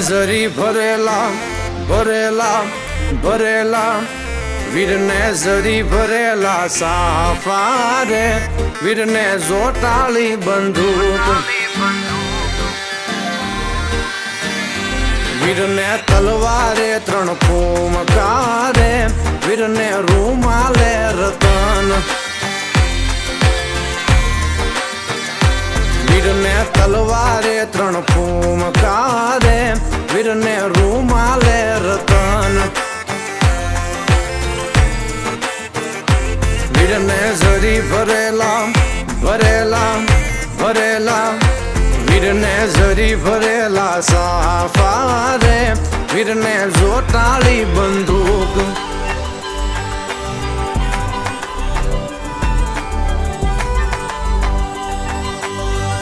ઝરી ભરેલા ભરેલા ભરેલા. વીરને ઝરી ભરેલા સાફા રે વીરને જોટાળી બંદૂક. વીરને તલવારે ત્રણ ફૂમકારે વીરને રૂમાલે રતન. વીરને તલવારે ત્રણ ફૂમકારે વીરને રૂમાલે રતન. વીરને ઝરી ભરેલા ભરેલા ભરેલા. વીરને ઝરી ભરેલા સાફા રે વીરને જોટાળી બંદૂક.